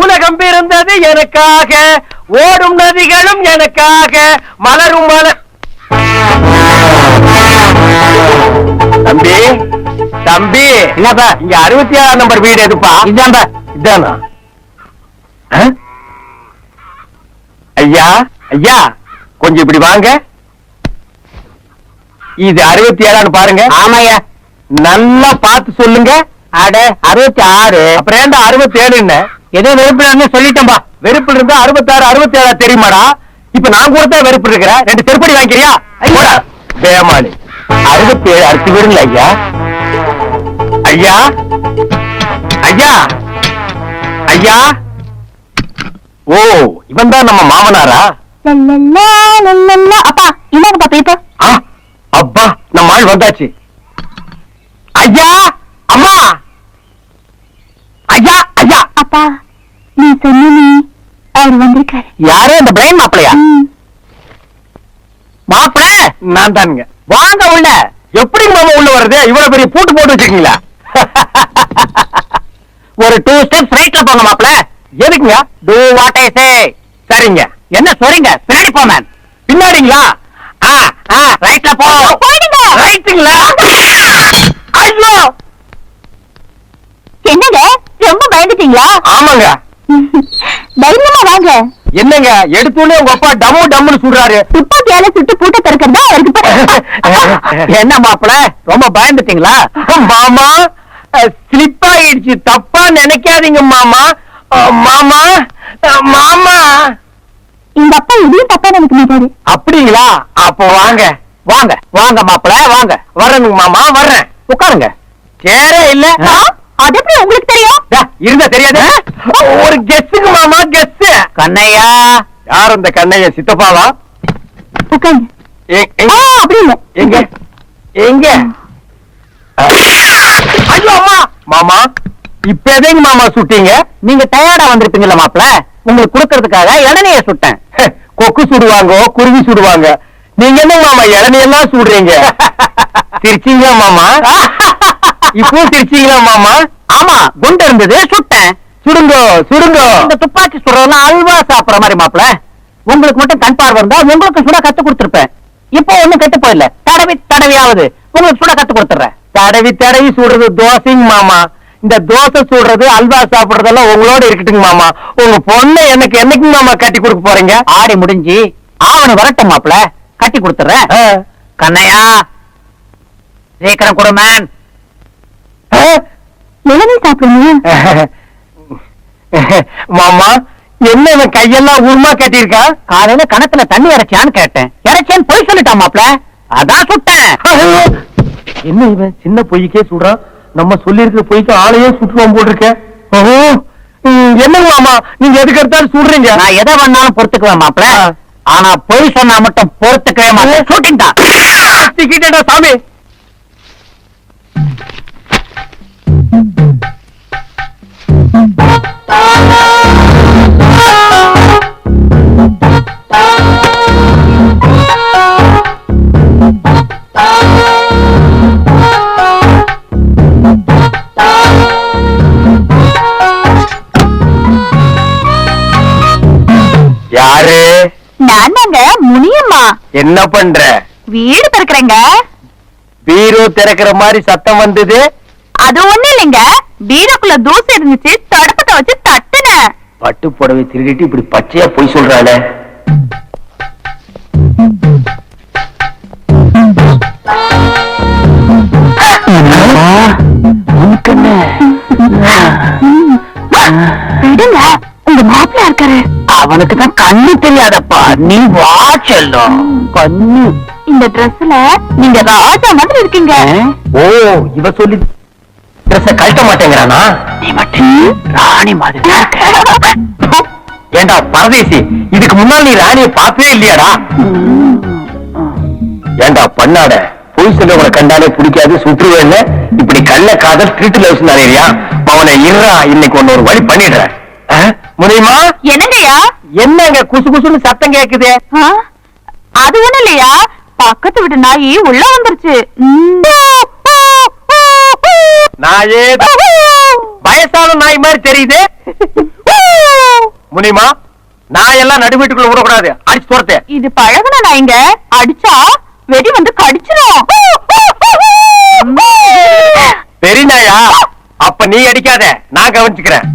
உலகம் பிறந்தது எனக்காக ஓடும் நதிகளும் எனக்காக மலரும் மலர் தம்பி தம்பி. என்னப்பா இங்க அறுபத்தி ஏழாம் நம்பர் வீடு எதுப்பா? இதான்பா. இதானா? ஐயா ஐயா கொஞ்சம் இப்படி வாங்க. இது அறுபத்தி ஏழான்னு பாருங்க. ஆமாய்யா. நல்லா பார்த்து சொல்லுங்க. அட அறுபத்தி ஆறு. அப்புறம் ஏன்டா அறுபத்தி ஏழுன்னு ஏதோ வெறுப்பு சொல்லிட்டேன்பா வெறுப்பு இருந்தா அறுபத்தாறு அறுபத்தி ஏழா தெரியுமாடா? இப்ப நான் கூட தான் வெறுப்பு இருக்கிறேன். ரெண்டு செருப்படி வாங்கிக்கிறியா? வேமாளி அறுபத்தி ஏழு அறுத்து விடுங்களா ஐயா. ஐயா. ஐயா. ஐயா. ஓ இவன் தான் நம்ம மாமனாரா. அப்பா இந்தாங்கப்பா பேப்பர். அப்பா நம்ம ஆள் வந்தாச்சு. ஐயா அம்மா. ஐயா. அப்பா நீ சொன்ன அவர் வந்திருக்காரு. யாரு இந்த பிரைன் மாப்பிளையா. மாப்பிள! நான் தானுங்க. வாங்க உள்ள. எப்படி மாமா உள்ள வருது இவ்வளவு பெரிய பூட்டு போட்டு வச்சிருக்கீங்களா? ஒரு டூ ஸ்டெப்ஸ் ரைட்ல போங்க மாப்பிள. எதுக்குங்க? டூ வாட் ஐ சே சரிங்க. என்ன சொல்றீங்க? பின்னாடி போங்க பின்னாடிங்களா? ஆ ஆ ரைட்ல போ. ரைட்டுங்களா ஐயோ என்னங்க பயந்துட்டீங்களா? ஆமாங்க. தைரியமா வாங்க. என்னங்க எடுத்தோடனே உங்க அப்பா டம்மு டம்முன்னு சொல்றாரு. துப்பாக்கியால சுட்டு பூட்ட திறக்கிறதா அவருக்கு ப- என்ன மாப்பிள ரொம்ப பயந்துட்டீங்களா? மாமா ஸ்லிப் ஆயிடுச்சு. தப்பா நினைக்காதீங்க மாமா. மாமா மாமா. இந்த அப்பா எதையும் தப்பா நினைக்க மாட்டாரு. அப்படிங்களா? அப்போ வாங்க. வாங்க. வாங்க மாப்பிள வாங்க. வர்றேனுங்க மாமா வர்றேன். உட்காருங்க. சேரே இல்ல? அது எப்படி உங்களுக்கு தெரியும்? இருந்தா தெரியாது. ஒரு கெஸ்ஸுக்கு மாமா கெஸ் கண்ணையா? யார் அந்த கண்ணையா சித்தப்பாவா? எங்க? எங்க? எங்க ஐயோ அம்மா! மாமா இப்ப எதைங்க மாமா சுட்டீங்க? நீங்க டயர்டா வந்திருப்பீங்கல்ல மாப்ள உங்களுக்கு கொடுக்கறதுக்காக இளநிய சுட்டேன். கொக்கு சுடுவாங்க குருவி சுடுவாங்க. நீங்க என்ன மாமா இளநியெல்லாம் சுடுறீங்க? சிரிச்சீங்களா மாமா? இப்போ சிரிச்சீங்களா மாமா? ஆமா குண்டு இருந்தது. சுட்டேன். சுடுங்க சுடுங்க. இந்த துப்பாக்கி சுடுறதுலாம் அல்வா சாப்பிடுற மாதிரி மாப்ள உங்களுக்கு மட்டும் கண் பார்வை இருந்தா உங்களுக்கு சுட கத்து கொடுத்திருப்பேன். இப்போ ஒண்ணும் கெட்டு போயிடல தடவி தடவியாவது. உங்களுக்கு சுட கத்து கொடுத்துறேன். தடவி தடவி சுடுறது தோசைங்க மாமா. இந்த தோசை சுடுறது அல்வா சாப்பிடுறதெல்லாம் உங்களோட இருக்கட்டுங்க மாமா. உங்க பொண்ணை எனக்கு என்னைக்கு மாமா கட்டி கொடுக்க போறீங்க? ஆடி முடிஞ்சு ஆவணி வரட்டும் மாப்ள கட்டி கொடுத்துறேன். கண்ணையா. சீக்கிரம் கொடு மேன் இளநீ சாப்பிடுங்க மாமா என்ன இவன் கையெல்லாம் உருமா கட்டியிருக்கான் காலையில கணத்துல தண்ணி இறைச்சியான்னு கேட்டேன். இறைச்சேன்னு பொய் சொல்லிட்டான் மாப்ள அதான் சுட்டேன். என்ன இவன்? சின்ன பொய்க்கே சுடுறான் நம்ம சொல்லி இருக்கிற பொய்க்கு ஆளையே சுற்றுவான் போட்டிருக்க. ஓஹோ. என்னங்க மாமா நீங்க எதுக்கு எடுத்தாலும் சுடுறீங்க? நான் எதை வேணாலும் பொறுத்துக்குவேன் மாப்ள ஆனா பொய் சொன்னா மட்டும் பொறுத்துக்கவே மாட்டேன். ஷூட்டிங் தான் சாமி. யாரு? நான் தாங்க முனியம்மா. என்ன பண்ற? வீடு திறக்கிறேங்க. பீரோ திறக்கிற மாதிரி சத்தம் வந்தது? அது ஒண்ணு இல்லைங்க. பீரோக்குள்ள தூசு இருந்துச்சு தடுப்பத்தை வச்சு தட்டுனேன். பட்டு புடவை திருடிட்டு இப்படி பச்சையா போய் சொல்றாளே. விடுங்க. உங்க மாப்பிள்ள இருக்காரு. அவனுக்கு தான் கண்ணு தெரியாதப்பா. நீ வா செல்லும். கண்ணு. இந்த ட்ரெஸ்ல நீங்க ராஜா மாதிரி இருக்கீங்க. ஓ இவ சொல்லி ட்ரெஸ் கழட்ட மாட்டேங்கிறானா? நீ மட்டும் ராணி மாதிரி ஏண்டா பரதேசி இதுக்கு முன்னால் நீ ராணிய பார்த்ததே இல்லையாடா? ஏண்டா பண்ணாட பொய் சொல்ல கண்டாலே பிடிக்காது சுற்றுவேன்னு இப்படி கள்ள காதல் திருட்டு லவ்ஸ் நிறையா அவனை இருறா இன்னைக்கு ஒன்னு ஒரு வழி பண்ணிடுறேன்? முடியுமா என்னங்கய்யா? என்னங்க குசு குசுன்னு சத்தம் கேக்குது? அது ஒண்ணு இல்லையா? பக்கத்து வீட்டு நாயி உள்ள வந்துருச்சு. நாயே வயசான நாய் மாதிரி தெரியுது. புனிமா நான் எல்லாம் நடு வீட்டுக்குள்ள விடக்கூடாது. அடிச்சு துரத்து. இது பழகுன நாய்ங்க. அடிச்சா வெடி வந்து கடிச்சிரும். பெரிய நாயா அப்ப நீ அடிக்காத. நான் கவனிச்சுக்கிறேன்.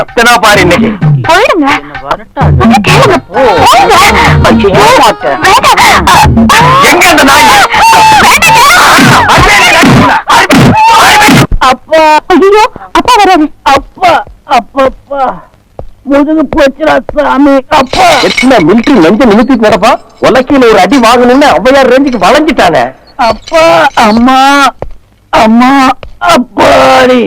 எத்தனா பாரு இன்னைக்கு. போயிடுங்க. எங்க அந்த நாய்? அப்பா. ஐயோ அப்பா வராது அப்பா அப்பப்பா. முதுகு போச்சுடா சாமி அப்பா. எத்தனை மிலிட்டரி நெஞ்ச நிமித்திட்டு நடப்பா? உலக்கையில ஒரு அடி வாங்கணும்னு ஔவையார் ரேஞ்சுக்கு வளைஞ்சிட்டானே. அப்பா அம்மா அம்மா அப்பாடி.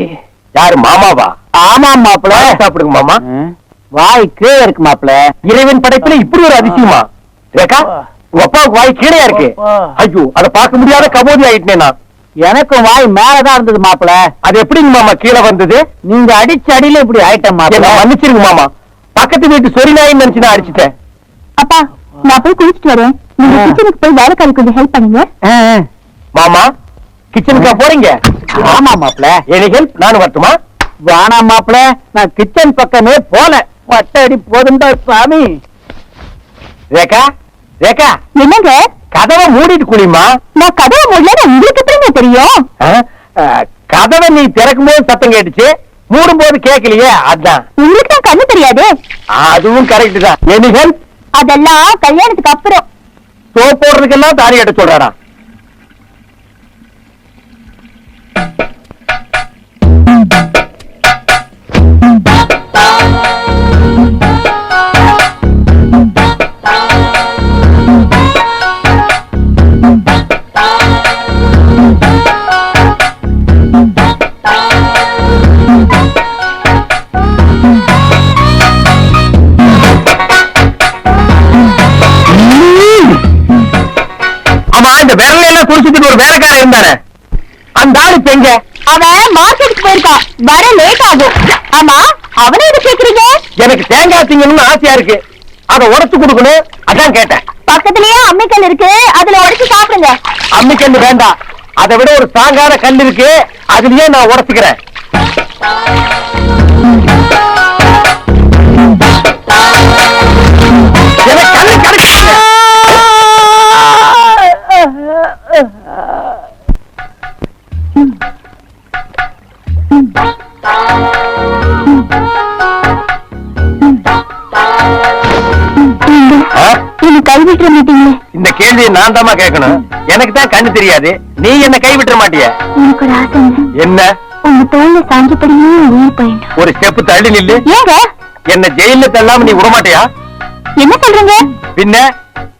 யாரு மாமாவா? ஆமா மாப்பிள சாப்பிடுங்க மாமா. வாய் கீழே இருக்கு மாப்பிள இறைவன் படைப்புல இப்படி ஒரு அதிசயமா? ரேகா உங்க அப்பாவுக்கு வாய் கீழே இருக்கு. ஐயோ அத பார்க்க முடியாத கபோதி ஆயிட்டேன்? நான் எனக்கும் வாய் மேலதான் இருந்தது மாப்பிள. அது எப்படிங்க மாமா கீழே வந்தது? நீங்க அடிச்ச அடியில இப்படி ஆயிட்ட என்ன மாப்பிள மன்னிச்சிருங்க மாமா. பக்கத்து வீட்டு சொரி நாயின்னு நினைச்சு நான் அடிச்சிட்டேன். அப்பா நான் போய் குளிச்சிட்டு வரேன். நீங்க. கிச்சனுக்கு போய் வேலைக்காரி கொஞ்சம் ஹெல்ப் பண்ணுங்க. மாமா கிச்சனுக்கா போறீங்க? ஆமா மாப்பிள. எனி ஹெல்ப் நானும் வரட்டுமா? வேணாம் மாப்பிள. நான் கிச்சன் பக்கமே போல. வட்ட அடி போதுண்டா சாமி. ரேகா ரேகா. என்னங்க? கதவை மூடிட்டு குளிமா நான் கதவை மூடல உங்களுக்கு எப்படிங்க தெரியும்? கதவை நீ திறக்கும் போது சத்தம் கேட்டுச்சு. மூடும் போது கேட்கலையே அதான். உங்களுக்கு தான் கண்ணு தெரியாதே. அதுவும் கரெக்ட் தான். எனி ஹெல்ப் அதெல்லாம் கல்யாணத்துக்கு அப்புறம். சோப் போடுறதுக்கெல்லாம் தாலி கட்ட சொல்றாரா குடிச்சிட்டு ஒரு வேலைக்காரன் இருந்தானே? அந்த ஆளு இப்ப எங்க? அவன் மார்க்கெட்டுக்கு போயிருக்கான் வர லேட் ஆகும். ஆமா அவனை எது கேக்குறீங்க? எனக்கு தேங்காய் திங்கணும்னு ஆசையா இருக்கு. அதை உடைச்சு கொடுக்கணும். அதான் கேட்டேன். பக்கத்துலயே அம்மிக்கல் இருக்கு. அதுல உடைச்சு சாப்பிடுங்க. அம்மிக்கல்லு வேண்டாம். அதை விட ஒரு ஸ்ட்ராங்கான கல் இருக்கு. அதுலயே நான் உடைச்சுக்கிறேன். எனக்கு கைவிட்டுற இந்த கேள்வியை நான் தாமா கேட்கணும். எனக்கு தான் கண்ணு தெரியாது. நீ என்ன கைவிட்டுற மாட்டிய? எனக்கு ஒரு ஆசைங்க என்ன? உங்க தோல்ல சாஞ்சபடியே உயிர் போயிடும் ஒரு ஸ்டெப் தள்ளி நில்லு. ஏங்க? என்ன ஜெயில தள்ளாம நீ விட மாட்டியா என்ன சொல்றீங்க? பின்ன?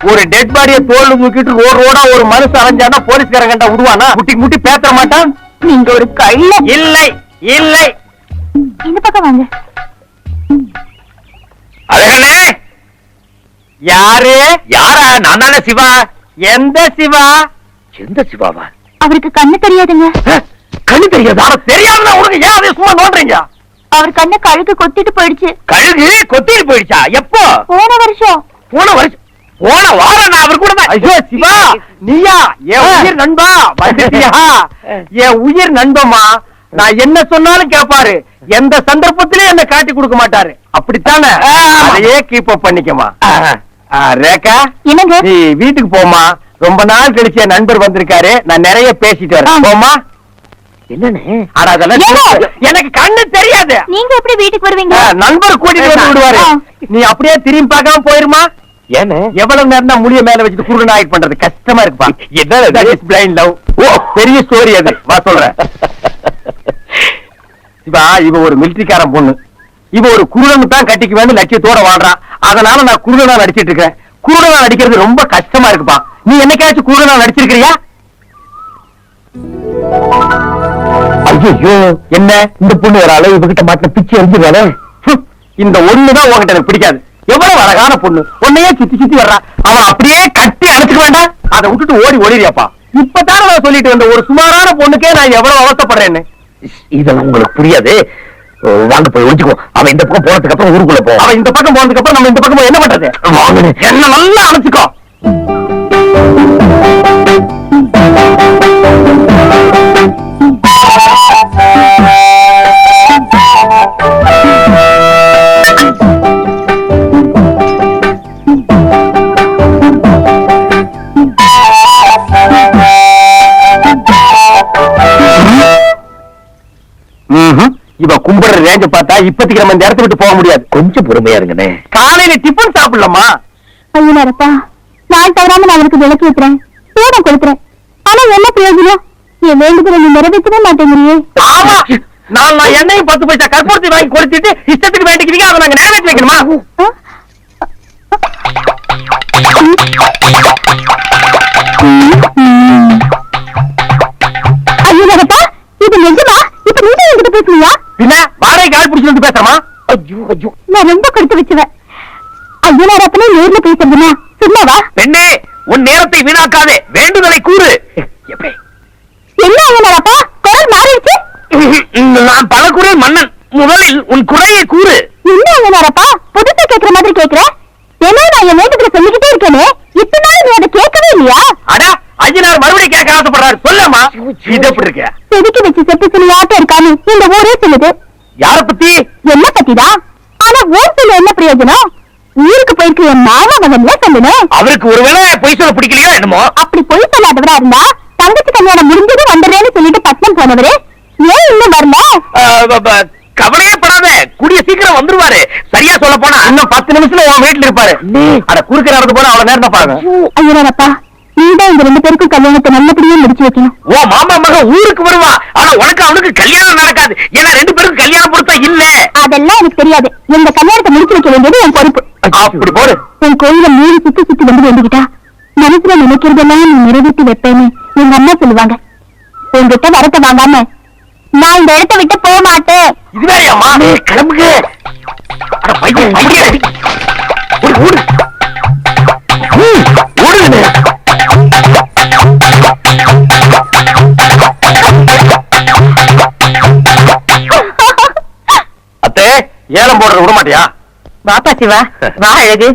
ஒரு டெட் பாடிய தோல்ல தூக்கிட்டு ரோடு ரோடா ஒரு மனுஷன் அரைஞ்சானா போலீஸ்காரன் கண்டா விடுவானா முட்டி முட்டி பேச மாட்டான்? நீங்க ஒரு கள்ள இல்லை இல்லை. இந்த பக்கம் வாங்க. அழகனே! யாரு? யாரா? நான் தானே சிவா. எந்த சிவா? எந்த சிவாவா? அவருக்கு கண்ணு தெரியாதுங்க. கண்ணு தெரியாதா? தெரியாம உனக்கு ஏன் அதை சும்மா நோண்டுறீங்க? அவர் கண்ணை கழுகு கொத்திட்டு போயிடுச்சு. கழுகு கொத்திட்டு போயிடுச்சா? எப்போ? போன வருஷம். போன வருஷம். போன வாரம் நான் அவர் கூட தான் ஐயோ சிவா நீயா? என் உயிர் நண்பா? வந்துட்டியா? என் உயிர் நண்பமா நான் என்ன சொன்னாலும் கேட்பாரு எந்த சந்தர்ப்பத்திலயும் என்ன காட்டி கொடுக்க மாட்டாரு. அப்படித்தானே? அதையே கீப் அப் பண்ணிக்கமா ரேகா என்னங்க? நீ வீட்டுக்கு போமா ரொம்ப நாள் கழிச்சு என் நண்பர் வந்திருக்காரு. நான் நிறைய பேசிட்டு வரேன். போமா என்னன்னு ஆனா அதெல்லாம் ஏங்க? தெரியாது. எனக்கு கண்ணு தெரியாது. நீங்க எப்படி வீட்டுக்கு வருவீங்க? நண்பர் கூட்டிட்டு வந்து விடுவாரு. நீ அப்படியே திரும்பி பார்க்காம போயிருமா? ஏன்னு? எவ்வளவு நேரம் தான் முடிய மேல வச்சுட்டு குருடன் ஆயிட் பண்றது? கஷ்டமா இருக்குப்பா. என்ன பிளைண்ட் லவ் ஓ பெரிய ஸ்டோரி அது. வா சொல்றேன். சிவா இவ ஒரு மிலிட்டரிக்காரன் பொண்ணு. இவ ஒரு குருடன் தான் கட்டிக்கு வேண்டிய லட்சியத்தோட வாழ்றான். அதனால நான் குருடனா நடிச்சிட்டு இருக்கேன். குருடனா நடிக்கிறது ரொம்ப கஷ்டமா இருக்குப்பா. நீ என்னைக்காச்சும் குருடனா நடிச்சிருக்கிறியா? ஐயோ என்ன? இந்த பொண்ணு ஒரு அளவு இவகிட்ட மாட்டின பிச்சு எரிஞ்சுக்காத இந்த ஒண்ணுதான் உன்கிட்ட எனக்கு பிடிக்காது. எவ்வளவு அழகான பொண்ணு. உன்னையே சுத்தி சுத்தி வர்றா. அவன் அப்படியே கட்டி அணைச்சுக்க வேண்டாம். அதை விட்டுட்டு ஓடி ஓடிறியாப்பா இப்பதானே நான் சொல்லிட்டு வந்த ஒரு சுமாரான பொண்ணுக்கே நான் எவ்வளவு அவசப்படுறேன்னு இதெல்லாம் உங்களுக்கு புரியாது. வாங்க போய் ஒழிச்சுக்கோ அவன் இந்த பக்கம் போனதுக்கு அப்புறம் ஊருக்குள்ள போ. அவன் இந்த பக்கம் போனதுக்கு அப்புறம் நம்ம இந்த பக்கம் என்ன பண்றது? என்ன நல்லா அணைச்சுக்கோ. இப்போதைக்கு நம்ம இந்த இடத்த விட்டு போக முடியாது. கொஞ்சம் பொறுமையா இருங்கண்ணே. காலையில டிபன் சாப்பிடலாமா? ஐயனாரப்பா நாள் தவறாம நான் அவருக்கு விளக்கி வைக்கிறேன். சேதம் கொடுக்குறேன் ஆனா என்ன பிரயோஜனம்? என் வேண்டுதலை நீ நிறைவேற்றவே மாட்டேங்கிறியே. ஆமா. நான் நான் எண்ணெயும் பத்து பைசா கற்பூரத்தை வாங்கி கொடுத்துட்டு இஷ்டத்துக்கு வேண்டிக்கிறீங்க அதை நாங்க நிறைவேற்றி வைக்கணுமா உன் குறையை கூறு. என்ன ஐயனாரப்பா புதுசா கேக்குற மாதிரி கேக்குற? ஏன்னா நான் என் வேண்டுதல சொல்லிக்கிட்டே இருக்கேனே. இத்தனை நாள் நீ அதை கேட்கவே இல்லையா? அட ஐயனார் மறுபடியும் கேட்க ஆசைப்படுறாரு. சொல்லமா இது எப்படி இருக்க? செதுக்கி வச்சு செத்து சிலையாட்ட இருக்கான்னு இந்த ஊரே சொல்லுது. யார பத்தி? என்ன பத்திதான் ஆனா ஊர் சொல்ல என்ன பிரயோஜனம்? ஊருக்கு போயிருக்க என் மாமா மகன்ல சொல்லணும். அவருக்கு ஒருவேளை பொய் சொல்ல பிடிக்கலையோ என்னமோ? அப்படி பொய் சொல்லாதவரா இருந்தா தங்கச்சி கல்யாணம் முடிஞ்சது வந்துடுறேன்னு சொல்லிட்டு பட்னம் போனவரு ஏன் இன்னும் வரல? கவலையே படாத. கூடிய சீக்கிரம் வந்துருவாரு. சரியா சொல்ல போனா. இன்னும் பத்து நிமிஷத்துல உன் வீட்டுல இருப்பாரு. அட குறுக்க நடந்து போனா அவ்வளவு நேரம் பாருங்க. ஐயனாரப்பா நீதான் இந்த ரெண்டு பேருக்கும் கல்யாணத்தை நல்லபடியா முடிச்சு வைக்கணும். ஓ மாமா மகன் ஊருக்கு வருவா. ஆனா உனக்கு அவனுக்கு கல்யாணம் நடக்காது. ஏன்னா ரெண்டு பேருக்கும் கல்யாணம் பொருத்தா இல்ல. அதெல்லாம் எனக்கு தெரியாது. எங்க கல்யாணத்தை முடிச்சு வைக்க வேண்டியது என் பொறுப்பு. அப்படி போடு. உன் கோயில மூணு சுத்தி சுத்தி வந்து வேண்டிக்கிட்டா மனசுல நினைக்கிறதெல்லாம் நீ நிறைவேற்றி வைப்பேன்னு எங்க அம்மா சொல்லுவாங்க. உன்கிட்ட வரத்தை வாங்காம நான் இந்த இடத்தை விட்டு போக மாட்டேன். இது வேறையாமா கிளம்புங்க. அட பையன் பையன். ஓடு ஓடு. ஓடுங்கண்ணே. அத்தே ஏலம் போடுறது விட மாட்டியா வாப்பா சிவா வா அழகு.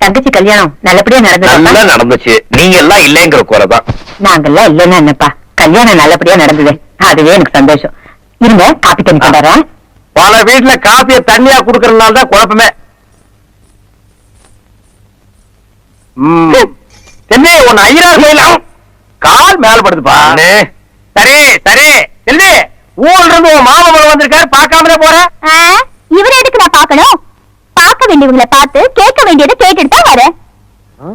தங்கச்சி கல்யாணம் நல்லபடியா நல்லா நடந்துச்சு. நீங்க எல்லாம் இல்லைங்கிற குறைதான். நாங்கெல்லாம் இல்லைன்னா என்னப்பா? கல்யாணம் நல்லபடியா நடந்தது. அதுவே எனக்கு சந்தோஷம். இருங்க காப்பி தண்ணி கொண்டாடுறேன் பல வீட்டுல காப்பிய தண்ணியா குடுக்கறதுனால தான் குழப்பமே. ம். தென்னே உன் ஐயனார் கோயிலாம் கால் மேல படுதுப்பா. அண்ணே. சரி சரி. தென்னே ஊர்ல இருந்து உன் மாமா வந்திருக்காரு பார்க்காமலே போற? இவரை எதுக்கு நான் பார்க்கணும்? பார்க்க வேண்டியவங்களை பார்த்து கேட்க வேண்டியதை கேட்டுட்டு தான் வரேன்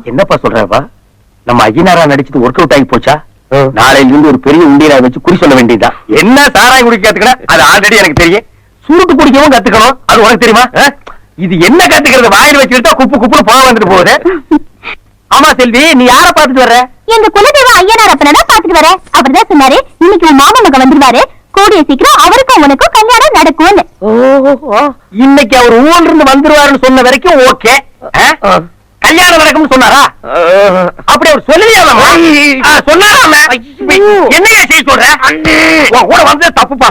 என்னப்பா சொல்றப்பா நம்ம ஐயனாரா நடிச்சது ஒர்க் அவுட் ஆகி போச்சா? நாளையில இருந்து ஒரு பெரிய உண்டியலா வச்சு குறி சொல்ல வேண்டியதுதான் என்ன சாராயம் குடிக்க கத்துக்கிற அது ஆல்ரெடி எனக்கு தெரியும். சுருட்டு குடிக்கவும் கத்துக்கணும். அது உனக்கு தெரியுமா? இது என்ன கத்துக்கிறது? வாயில் வச்சுக்கிட்டா குப்பு குப்புன்னு போக வந்துட்டு போகுது. ஆமா செல்வி நீ யார பாத்துட்டு வர்ற? எங்க குலதெய்வ ஐயனார் அப்பனை தான் பார்த்துட்டு வரேன் அவர் தான் சொன்னாரு இன்னைக்கு உன் மாமா மகன் வந்துருவாரு. கூடிய சீக்கிரம் அவருக்கும் உனக்கும் கல்யாணம் நடக்கும்னு. இன்னைக்கு அவர் ஊர்ல இருந்து வந்துருவாருன்னு சொன்ன வரைக்கும் ஓகே. கல்யாணம் நடக்கும்னு சொன்னாரா? அப்படி அவர் சொல்லலையாமா சொன்னாராம என்னையா செய்ய சொல்ற? கூட வந்தது தப்புப்பா.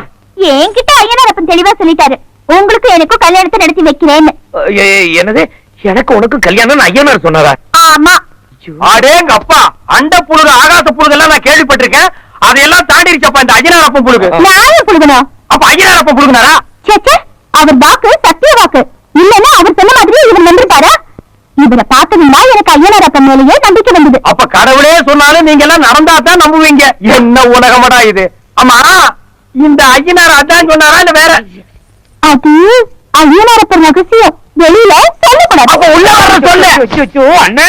என்கிட்ட ஐயனார் அப்பன் தெளிவா சொல்லிட்டாரு. உங்களுக்கு எனக்கும் கல்யாணத்தை நடத்தி வைக்கிறேன்னு. என்னது? எனக்கு உனக்கு கல்யாணம் ஐயனார் சொன்னாரா? ஆமா. அடேங்க அப்பா அண்ட புழுகு ஆகாச புழுகு எல்லாம் நான் கேள்விப்பட்டிருக்கேன். அதையெல்லாம் தாண்டிருச்சப்பா இந்த அஜினார் அப்பன் புழுகு. நான் புழுகணும் அப்ப அஜினார் அப்பன் புழுகுனாரா சேச்சே அவர் வாக்கு சத்திய வாக்கு. இல்லன்னா அவர் சொன்ன மாதிரி இவர் வந்திருப்பாரா இவரை பார்த்ததுன்னா எனக்கு ஐயனார் அப்பன் மேலேயே நம்பிக்கை வந்தது. அப்ப கடவுளே சொன்னாலும் நீங்க எல்லாம் நடந்தா தான் நம்புவீங்க. என்ன உலகமடா இது? ஆமா இந்த ஐயனார் அதான் சொன்னாரா இல்ல வேற? அது ஐயனார் அப்பன் ரகசியம். வெளியில சொல்லக்கூடாது. அப்ப உள்ள வர சொல்லு. அண்ணே!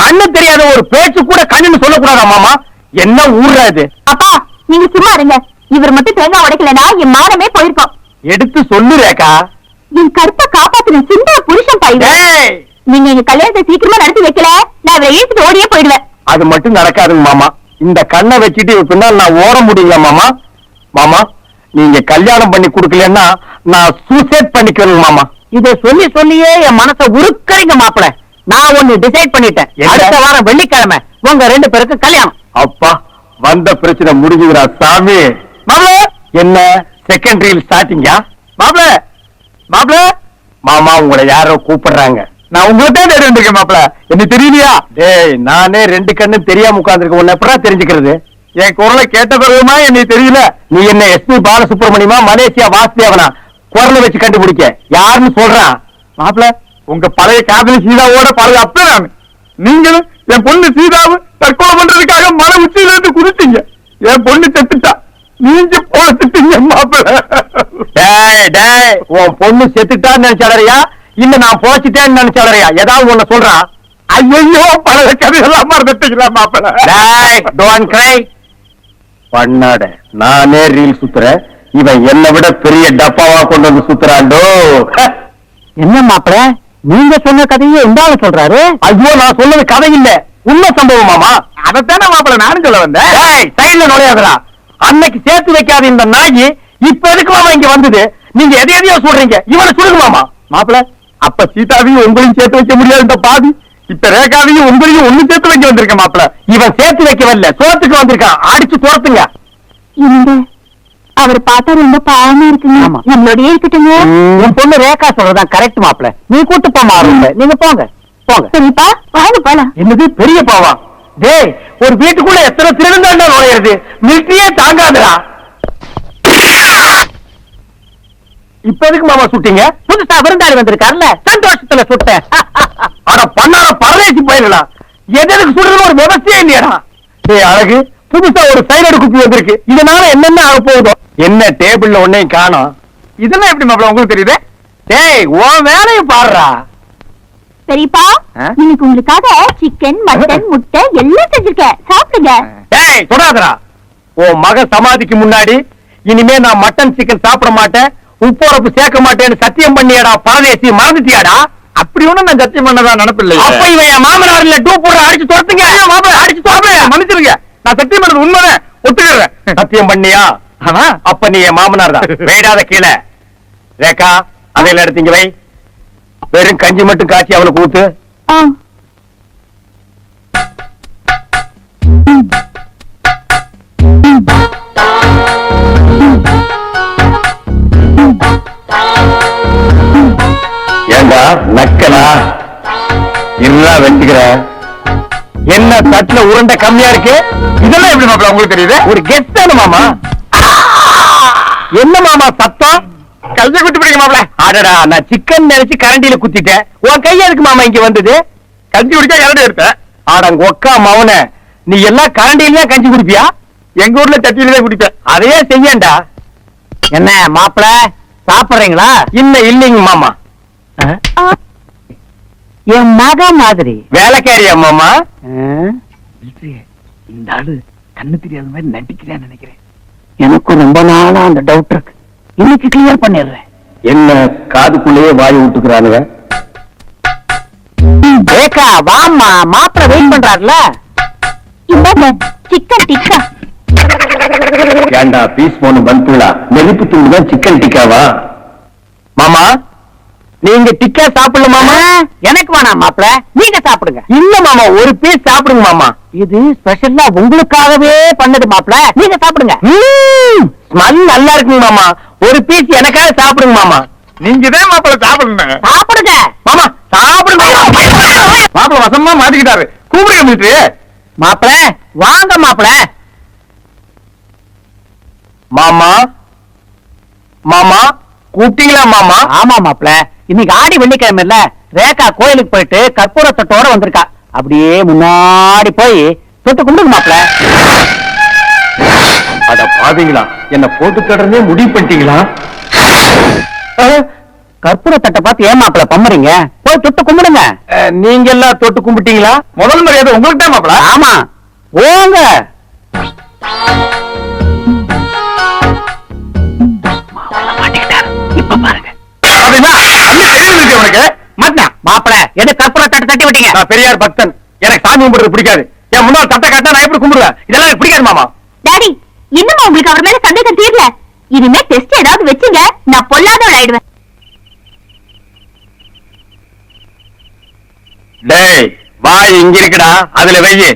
கண்ணு தெரியாத ஒரு பேச்சு கூட கண்ணுன்னு சொல்லக்கூடாதா மாமா? என்ன இது? அப்பா நீங்க சும்மா இருங்க. இவர் மட்டும் தேங்காய் உடைக்கலனா என் மானமே போயிருக்கோம். எடுத்து சொல்லு ரேகா. என் கருப்பை காப்பாத்தின சின்ன புருஷன் டேய் நீங்க எங்க கல்யாணத்தை சீக்கிரமா நடத்தி வைக்கல? நான் அவரை இழுத்துட்டு ஓடியே போயிடுவேன். அது மட்டும் நடக்காதுங்க மாமா. இந்த கண்ணை வச்சுட்டு இவ பின்னால் நான் ஓட முடியல மாமா. மாமா நீங்க கல்யாணம் பண்ணி கொடுக்கலன்னா நான் சூசைட் பண்ணிக்குவேங்க மாமா. இத சொல்லி சொல்லியே என் மனச உருக்கறீங்க மாப்பிள. நான் ஒண்ணு டிசைட் பண்ணிட்டேன்? அடுத்த வாரம் வெள்ளிக்கிழமை உங்க ரெண்டு பேருக்கு கல்யாணம். அப்பா வந்த பிரச்சனை முடிஞ்சுகிறா சாமி. மாப்ள என்ன செகண்டரியில் ஸ்டார்டிங்கா மாப்ள மாப்ள மாமா உங்களை யாரோ கூப்பிடுறாங்க. நான் உங்களை தான் தேடி வந்திருக்கேன் மாப்ள என்ன தெரியலையா டேய் நானே ரெண்டு கண்ணு தெரியாம உட்கார்ந்திருக்கேன். உன்னை எப்படா தெரிஞ்சுக்கிறது? என் குரலை கேட்ட பிறகுமா என்னை தெரியல. நீ என்ன எஸ்பி பாலசுப்ரமணியமா மலேசியா வாசுதேவனா? குரலை வச்சு கண்டுபிடிக்க. யாருன்னு சொல்றான் மாப்ள உங்க பழைய காதலி சீதாவோட பழைய அப்ப நான். நீங்களும் என் பொண்ணு சீதாவை தற்கொலை பண்றதுக்காக மலை உச்சியில இருந்து குதிச்சீங்க. என் பொண்ணு செத்துட்டா. நீங்க போட்டுட்டீங்க மாப்பிள்ள டேய் டேய் உன் பொண்ணு செத்துட்டான்னு நினைச்சாலறியா? இல்ல நான் போச்சுட்டேன்னு நினைச்சாலறியா? ஏதாவது ஒண்ணு சொல்றான் ஐயோ பழைய கதையெல்லாம் மறந்துட்டீங்களா மாப்பிள்ள டேய் டோன்ட் கிரை பண்ணாட நானே ரீல் சுத்துறேன். இவன் என்னை விட பெரிய டப்பாவா கொண்டு வந்து சுத்துறாண்டோ என்ன மாப்பிள? நீங்க சொன்ன கதையை ஆளு சொல்றாரு? ஐயோ நான் சொன்னது கதை இல்ல உண்மை சம்பவம் மாமா. அதைத்தானே மாப்பிள நானும் சொல்ல வந்தேன். சைடுல நுழையாதடா. அன்னைக்கு சேர்த்து வைக்காத இந்த நாயி இப்ப எதுக்கு மாமா இங்க வந்தது? நீங்க எதை எதையோ சொல்றீங்க. இவனை சொல்லுங்க மாமா. மாப்பிள அப்ப சீதாவையும் உங்களையும் சேர்த்து வைக்க முடியாது இந்த பாதி. இப்ப ரேகாவையும் உங்களையும் ஒண்ணு சேர்த்து வைக்க வந்திருக்க மாப்பிள. இவன் சேர்த்து வைக்க வரல சோத்துக்கு வந்திருக்கான். அடிச்சு துரத்துங்க. இந்த அவர் பார்த்தா ரொம்ப பாவமா இருக்குங்க. நம்மளோடயே இருக்கட்டுங்க. என் பொண்ணு ரேகா சொல்றதான் கரெக்ட் மாப்பிள நீ கூட்டு போமா அருள்ல. நீங்க போங்க. போங்க. சரிப்பா வாங்க போலாம். என்னது பெரிய பாவா? டேய் ஒரு வீட்டுக்குள்ள எத்தனை திருடந்தாண்டா நுழையிறது? மிலிட்டரியே தாங்காதுடா. இப்ப எதுக்கு மாமா சுட்டீங்க? புதுசா விருந்தாளி வந்திருக்காருல்ல சந்தோஷத்துல சுட்டேன். ஆனா பண்ணார பரதேசி போயிடலாம் எது எதுக்கு சுடுறது ஒரு விவசாயம் இல்லையாடா. டேய் அழகு. புதுசா ஒரு சைலடு குப்பி வந்திருக்கு. இதனால என்னென்ன ஆக போகுதோ? என்ன டேபிள்ல ஒன்னையும் காணோம். இதெல்லாம் எப்படி மாப்பிள உங்களுக்கு தெரியுது? டேய் உன் வேலையை பாடுறா சரிப்பா? இன்னைக்கு உங்களுக்காக சிக்கன் மட்டன் முட்டை எல்லாம் செஞ்சிருக்கேன். சாப்பிடுங்க. டேய் தொடாதடா. உன் மக சமாதிக்கு முன்னாடி இனிமே நான் மட்டன் சிக்கன் சாப்பிட மாட்டேன். உப்புரப்பு சேர்க்க மாட்டேன்னு சத்தியம் பண்ணியாடா பரதேசி மறந்துட்டியாடா? அப்படி ஒண்ணும் நான் சத்தியம் பண்ணதா நினப்பில்லை அப்ப இவன் என் மாமனார் இல்ல டூ போடுற அடிச்சு துரத்துங்க. மாப்பிள அடிச்சு துரத்துங்க? மன்னிச்சிருங்க. நான் சத்தியம் பண்ணது உண்மைதான்? ஒத்துக்கிறேன். சத்தியம் பண்ணியா? அப்ப நீ என் மாமனார் தான். வேடாத கீழே. ரேகா அதையில எடுத்தீங்க வை. வெறும் கஞ்சி மட்டும் காய்ச்சி அவளுக்கு ஊத்து. ஏண்டா நக்கலா? இல்லா வச்சுக்கிற என்ன தட்டுல உருண்டை கம்மியா இருக்கு? இதெல்லாம் எப்படி மாப்பிள உங்களுக்கு தெரியுது? ஒரு கெஸ்ட் தானே மாமா? என்ன மாமா சத்தம்? கைய குட்டி பிடிக்க மாப்பிள. அடடா நான் சிக்கன் நினைச்சு கரண்டியில குத்திட்டேன். உன் கை எதுக்கு மாமா இங்க வந்தது? கஞ்சி குடிச்சா கரண்டி எடுத்தேன் ஆடங்க ஒக்கா மவன. நீ எல்லாம் கரண்டியில கஞ்சி குடிப்பியா? எங்க ஊர்ல தட்டியிலே குடிப்பேன். அதையே செய்யண்டா என்ன மாப்பிள சாப்பிடுறீங்களா? இல்ல இல்லைங்க மாமா. ஆ. என் மக மாதிரி. வேலைக்காரி மாமா இந்த ஆளு கண்ணு தெரியாத மாதிரி நடிக்கிறேன்னு நினைக்கிறேன். எனக்கும் ரொம்ப நாளா அந்த டவுட் இருக்கு. இன்னைக்கு கிளியர் பண்ணிடுறேன். என்ன காதுக்குள்ளேயே வாய் விட்டுக்கிறானுங்க? ரேகா வாம்மா மாப்பிள வெயிட் பண்றாருல? சிக்கன் டிக்கா ஏண்டா பீஸ் போன பந்துலா நெருப்பு தூள் தான் சிக்கன் டிக்காவா மாமா நீங்க டிக்கா சாப்பிடல மாமா. எனக்கு வேணாம் மாப்பிள. நீங்க சாப்பிடுங்க. இல்ல மாமா ஒரு பீஸ் சாப்பிடுங்க மாமா. இது ஸ்பெஷலா உங்களுக்காகவே பண்ணது மாப்பிள. நீங்க சாப்பிடுங்க. ஸ்மெல் நல்லா இருக்குங்க மாமா. ஒரு பீஸ் எனக்காக சாப்பிடுங்க மாமா. நீங்க தான் மாப்பிள சாப்பிடுங்க சாப்பிடுங்க. மாமா சாப்பிடுங்க மாப்பிள வசமா மாட்டிக்கிட்டாரு. கூப்பிடுங்க மிலிட்டரி மாப்பிள வாங்க மாப்பிள. மாமா. மாமா. கூப்பிட்டீங்களா மாமா? ஆமா மாப்பிள இன்னைக்கு ஆடி வெள்ளிக்கிழமை இல்ல. ரேகா கோயிலுக்கு போயிட்டு கற்பூரத்தட்டோட வந்திருக்கா. அப்படியே முன்னாடி போய் தொட்டு கும்பிடுங்க மாப்பிள அட பாவீங்களா என்ன போட்டு தொடர்ந்தே முடிவு பண்ணிட்டீங்களா? கற்பூரத்தட்டை பார்த்து ஏன் மாப்பிள பம்புறீங்க போய் தொட்டு கும்பிடுங்க. நீங்க எல்லாம் தொட்டு கும்பிட்டீங்களா? முதல் மரியாதை உங்களுக்கு தான் மாப்பிள ஆமா. போங்க. நான் பெரியார் பக்தன். எனக்கு சாமி கும்பிடுறது பிடிக்காது. என் முன்னாள் தட்டை காட்டா நான் எப்படி கும்பிடுவேன்? இதெல்லாம் எனக்கு பிடிக்காது மாமா. டாடி இன்னும் உங்களுக்கு அவர் மேல சந்தேகம் தீரல? இனிமே டெஸ்ட் ஏதாவது வச்சீங்க நான் பொல்லாதவள் ஆயிடுவேன். டேய் வாய் இங்க இருக்குடா அதுல வெய்யு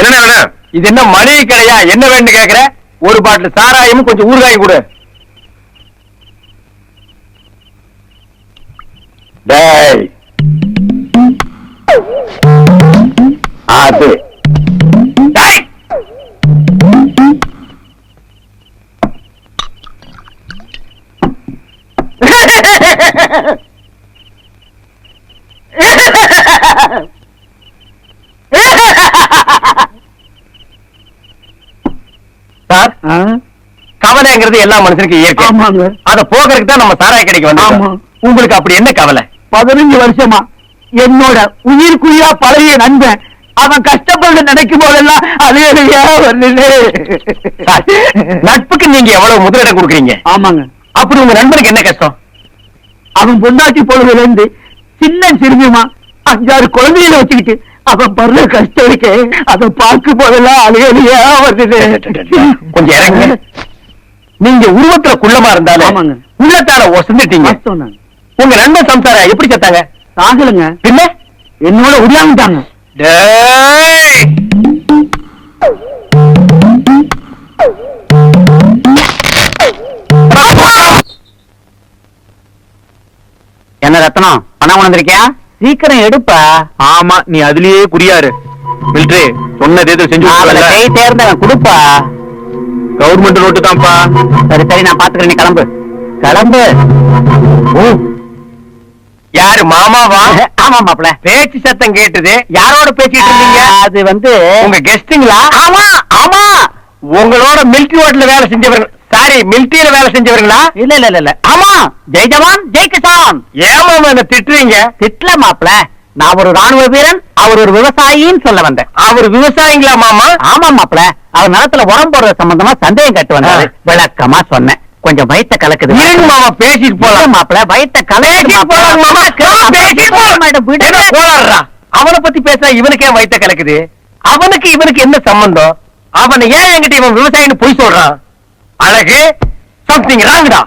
என்ன வேணும் இது என்ன மளிகை கடையா? என்ன வேணும் கேக்குற? ஒரு பாட்டில் சாராயமும் கொஞ்சம் ஊறுகாயும் கொடு. டேய் அது சார் கவலைங்கிறது எல்லா மனுஷனுக்கும் இயற்கை. அத போகிறதுக்கு தான் நம்ம சாராய கடைக்கு. வந்தோம் உங்களுக்கு அப்படி என்ன கவலை? பதினஞ்சு வருஷமா. என்னோட உயிர்க்குயிரா பழைய நண்பன் அவன் கஷ்டப்பட்டு நினைக்கும் போதெல்லாம் சார், நட்புக்கு நீங்க எவ்வளவு முதலிடம் கொடுக்குறீங்க? ஆமாங்க. அப்படி உங்க நண்பனுக்கு என்ன கஷ்டம்? அவன் பொண்டாட்டி பொழுதுல இருந்து சின்ன சிறுமியுமா அஞ்சாறு குழந்தைகளை வச்சுக்கிட்டு அவன் படுற கஷ்டம் இருக்கே அதை பார்க்கும் போதெல்லாம் அழுகையா வருது கொஞ்சம் இறங்குங்க. நீங்க உருவத்துல குள்ளமா இருந்தாலும். உள்ளத்தால ஒசந்துட்டீங்க. உங்க நண்பன் சம்சாரம் எப்படி செத்தாங்க? சாகலுங்க பின்ன என்னோட உடையாங்கிட்டாங்க டேய்! என்ன ரத்னம் பணம் வந்திருக்கியா சீக்கிரம் எடுப்பா. ஆமா நீ அதுலயே குறியாரு மிலிட்ரி சொன்னது எதுவும் செஞ்சு கை தேர்ந்தவன் கொடுப்பா. கவர்மெண்ட் நோட்டு தான்ப்பா. சரி சரி நான் பாத்துக்கிறேன் நீ கிளம்பு. கிளம்பு? ஓ. யாரு மாமாவா ஆமா மாப்ள பேச்சு சத்தம் கேட்டது. யாரோட பேசிட்டு இருந்தீங்க? அது வந்து உங்க கெஸ்டுங்களா ஆமா ஆமா. உங்களோட மிலிட்டரி ஹோட்டல்ல வேலை செஞ்சவங்க சாரி மிலிட்டரியில வேலை செஞ்சவங்களா இல்ல இல்ல இல்ல ஆமா ஜெய் ஜவான் ஜெய் கிசான் ஏமா என்ன திட்டுறீங்க? திட்ல மாப்ள நான் ஒரு ராணுவ வீரன் அவர் ஒரு விவசாயின்னு சொல்ல வந்தேன். அவர் விவசாயிங்களா மாமா? ஆமா மாப்ள அவர் நிலத்துல உரம் போடுறது சம்பந்தமா சந்தேகம் கட்டு வந்தாரு. விளக்கமா சொன்னேன். கொஞ்சம் வயித்த கலக்குது. இருங்க மாமா பேசிட்டு போலாம். மாப்ள வயித்த கலக்குது பேசிட்டு போலாம் மாமா. பேசிட்டு போலாம். என்ன கோளாறுடா? அவனை பத்தி பேச இவனுக்கு ஏன் வயித்த கலக்குது? அவனுக்கு இவனுக்கு என்ன சம்பந்தம்? அவனை ஏன் என்கிட்ட இவன் விவசாயின்னு பொய் சொல்றான்? அழகு சம்திங் ராங்கடா